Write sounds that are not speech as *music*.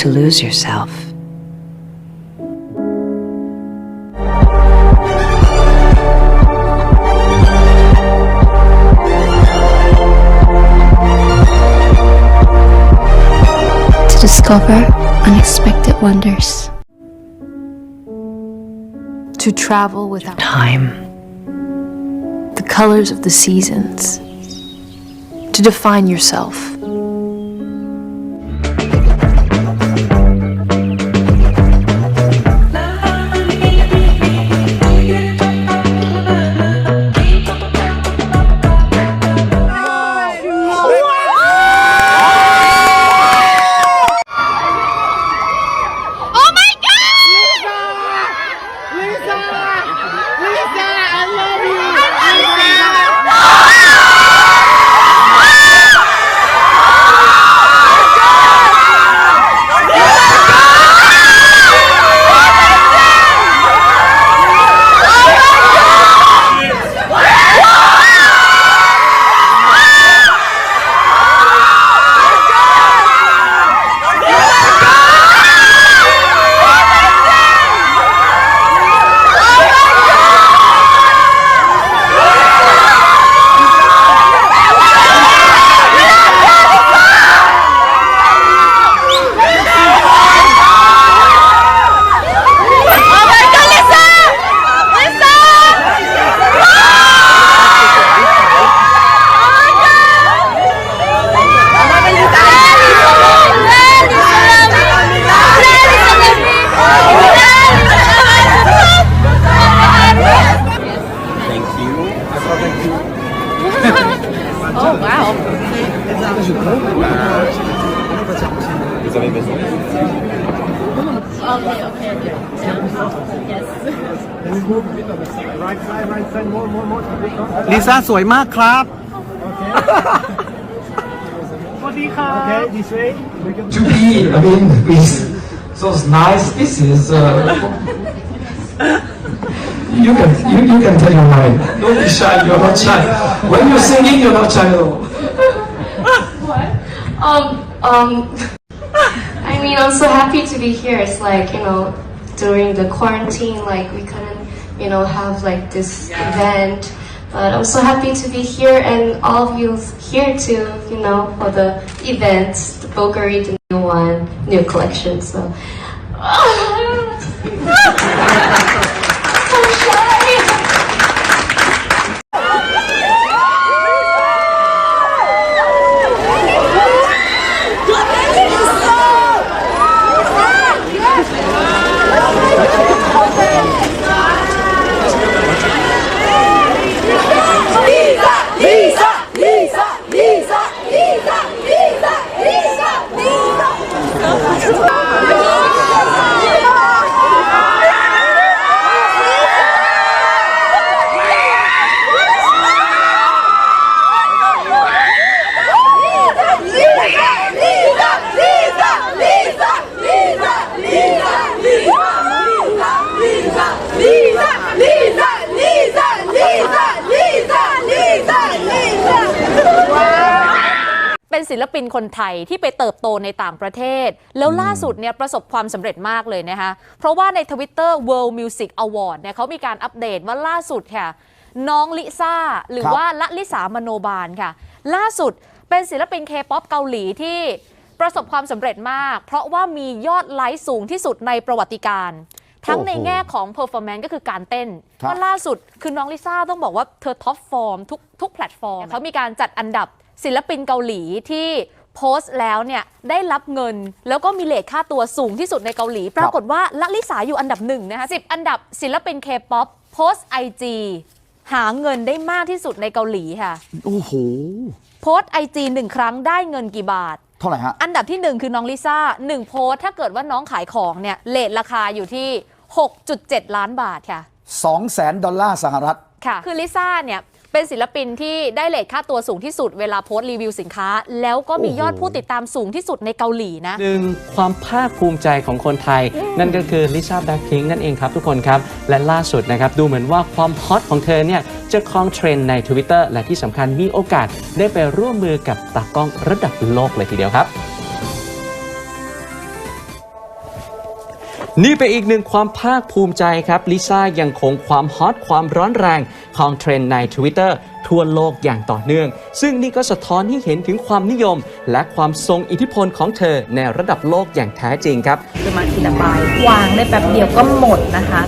to lose yourself. to discover unexpected wonders. To travel without Time. the colors of the seasons. To define yourself. ลิซ่าสวยมากครับ to be, I mean, with those nice pieces, uh, *laughs* you can you, you can tell your mind. Don't be shy. You're not shy. When you're singing, you're not shy at all. Um, um, *laughs* I mean, I'm so happy to be here. It's like, you know, during the quarantine, like, we couldn't, you know, have like this event. But I'm so happy to be here and all of you here too, you know, for the event, the Bulgari, the new one, new collection. So *laughs* *laughs* ศิลปินคนไทยที่ไปเติบโตในต่างประเทศ แล้วล่าสุดเนี่ยประสบความสำเร็จมากเลยนะคะ เพราะว่าในทวิตเตอร์ World Music Award เนี่ยเขามีการอัปเดตว่าล่าสุดค่ะ น้องลิซ่า หรือครับว่าละลิสามโนบาลค่ะ ล่าสุดเป็นศิลปินเคป๊อปเกาหลีที่ประสบความสำเร็จมาก เพราะว่ามียอดไลค์สูงที่สุดในประวัติการทั้งในแง่ของ performance ก็คือการเต้นครับว่าล่าสุดคือน้องลิซ่าต้องบอกว่าเธอท็อปฟอร์มทุกทุกแพลตฟอร์มเขามีการจัดอันดับ ศิลปินเกาหลีที่โพสต์แล้วเนี่ยได้รับเงิน แล้วก็มีเลทค่าตัวสูงที่สุดในเกาหลี ปรากฏว่าละลิสาอยู่อันดับหนึ่งนะคะสิอันดับศิลปินเคป๊อปโพสต์ไอจีหาเงินได้มากที่สุดในเกาหลีค่ะ โอ้โห โพสต์ไอจีหนึ่งครั้งได้เงินกี่บาท เท่าไหร่ฮะ อันดับที่หนึ่งคือน้องลิซ่าหนึ่งโพสต์ถ้าเกิดว่าน้องขายของเนี่ยเลทราคาอยู่ที่ 6.7 ล้านบาทค่ะ2แสนดอลลาร์สหรัฐ ค่ะ คือลิซ่าเนี่ย เป็นศิลปินที่ได้เลทค่าตัวสูงที่สุดเวลาโพสต์รีวิวสินค้า แล้วก็มีโอ้โหยอดผู้ติดตามสูงที่สุดในเกาหลีนะ หนึ่งความภาคภูมิใจของคนไทย นั่นก็คือลิซ่าแบ็คพิงนั่นเองครับทุกคนครับ และล่าสุดนะครับ ดูเหมือนว่าความฮอตของเธอเนี่ยจะครองเทรนด์ใน Twitter และที่สำคัญมีโอกาสได้ไปร่วมมือกับตากล้องระดับโลกเลยทีเดียวครับ นี่เป็นอีกหนึ่งความภาคภูมิใจครับลิซ่ายังคงความฮอตความร้อนแรงของเทรนด์ใน Twitter ทั่วโลกอย่างต่อเนื่อง ซึ่งนี่ก็สะท้อนให้เห็นถึงความนิยม และความทรงอิทธิพลของเธอในระดับโลกอย่างแท้จริงครับคือมาทีละใบวางได้แป๊บเดียวก็หมดนะคะ